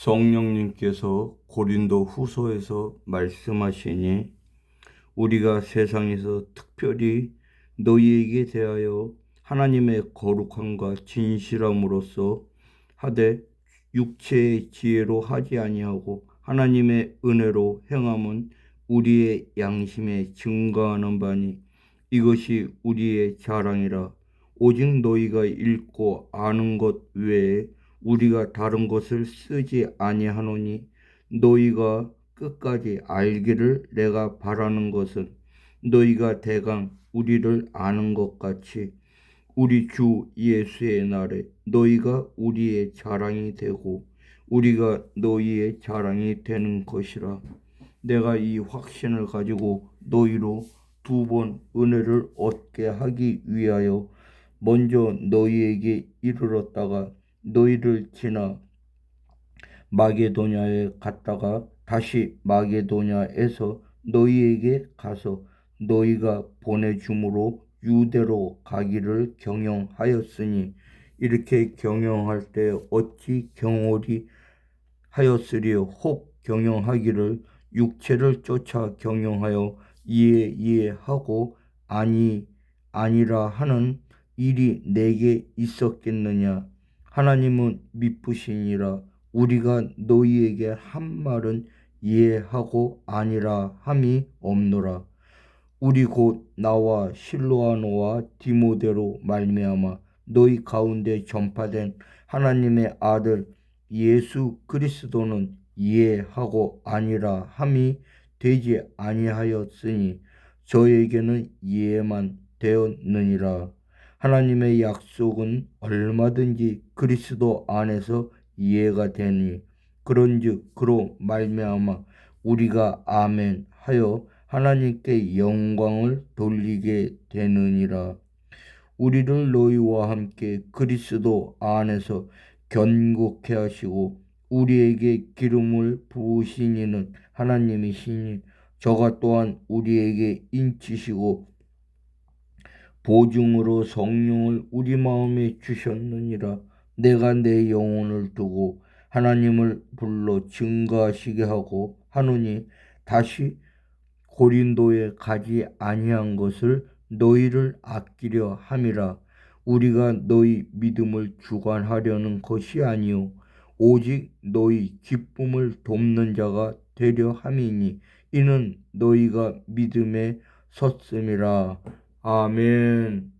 성령님께서 고린도 후소에서 말씀하시니 우리가 세상에서 특별히 너희에게 대하여 하나님의 거룩함과 진실함으로써 하되 육체의 지혜로 하지 아니하고 하나님의 은혜로 행함은 우리의 양심에 증거하는 바니 이것이 우리의 자랑이라. 오직 너희가 읽고 아는 것 외에 우리가 다른 것을 쓰지 아니하노니 너희가 끝까지 알기를 내가 바라는 것은 너희가 대강 우리를 아는 것 같이 우리 주 예수의 날에 너희가 우리의 자랑이 되고 우리가 너희의 자랑이 되는 것이라. 내가 이 확신을 가지고 너희로 두 번 은혜를 얻게 하기 위하여 먼저 너희에게 이르렀다가 너희를 지나 마게도냐에 갔다가 다시 마게도냐에서 너희에게 가서 너희가 보내줌으로 유대로 가기를 경영하였으니 이렇게 경영할 때 어찌 경홀이 하였으리요? 혹 경영하기를 육체를 쫓아 경영하여 이에 이에 하고 아니 아니라 하는 일이 내게 있었겠느냐 하나님은 미쁘시니라. 우리가 너희에게 한 말은 이해하고 아니라 함이 없노라. 우리 곧 나와 실로아노와 디모데로 말미암아 너희 가운데 전파된 하나님의 아들 예수 그리스도는 이해하고 아니라 함이 되지 아니하였으니 저에게는 이해만 되었느니라 하나님의 약속은 얼마든지 그리스도 안에서 이해가 되니 그런즉 그로 말미암아 우리가 아멘 하여 하나님께 영광을 돌리게 되느니라. 우리를 너희와 함께 그리스도 안에서 견고케 하시고 우리에게 기름을 부으신 이는 하나님이시니 저가 또한 우리에게 인치시고 보증으로 성령을 우리 마음에 주셨느니라. 내가 내 영혼을 두고 하나님을 불러 증거하시게 하고 하노니 다시 고린도에 가지 아니한 것을 너희를 아끼려 함이라. 우리가 너희 믿음을 주관하려는 것이 아니요. 오직 너희 기쁨을 돕는 자가 되려 함이니 이는 너희가 믿음에 섰음이라 아멘